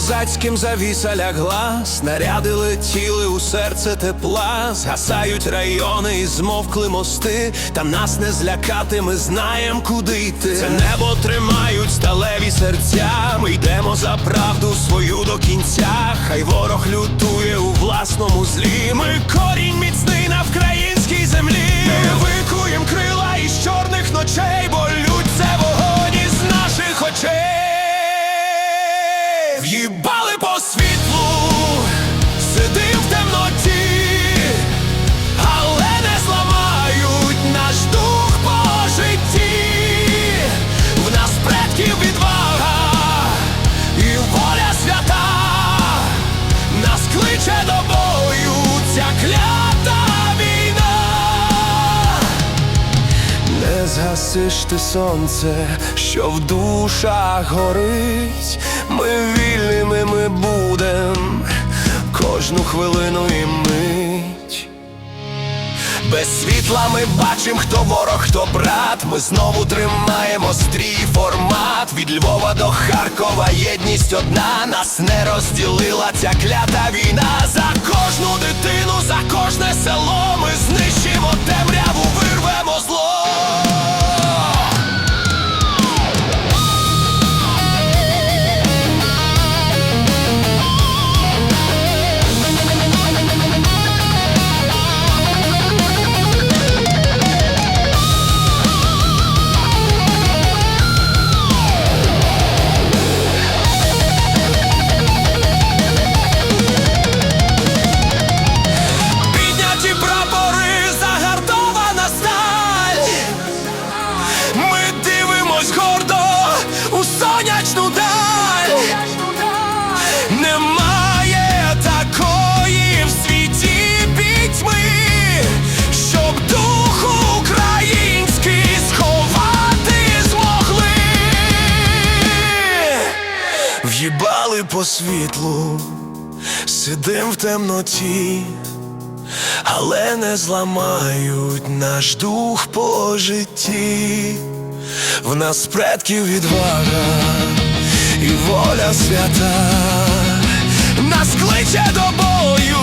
козацьким завіса лягла, снаряди летіли у серце тепла, згасають райони і змовкли мости, та нас не злякати, ми знаєм, куди йти. Це небо тримають сталеві серця. Ми йдемо за правду свою до кінця. Хай ворог лютує у власному Не згасиш ти сонце, що в душах горить. Ми вільними ми будем кожну хвилину і мить. Без світла ми бачим, хто ворог, хто брат. Ми знову тримаємо стрій формат. Від Львова до Харкова єдність одна. Нас не розділила ця клята війна. За кожну дитину, за кожне село. В'їбали по світлу, сидим в темноті. Але не зламають наш дух по житті. В нас предків відвага і воля свята. Нас кличе до бою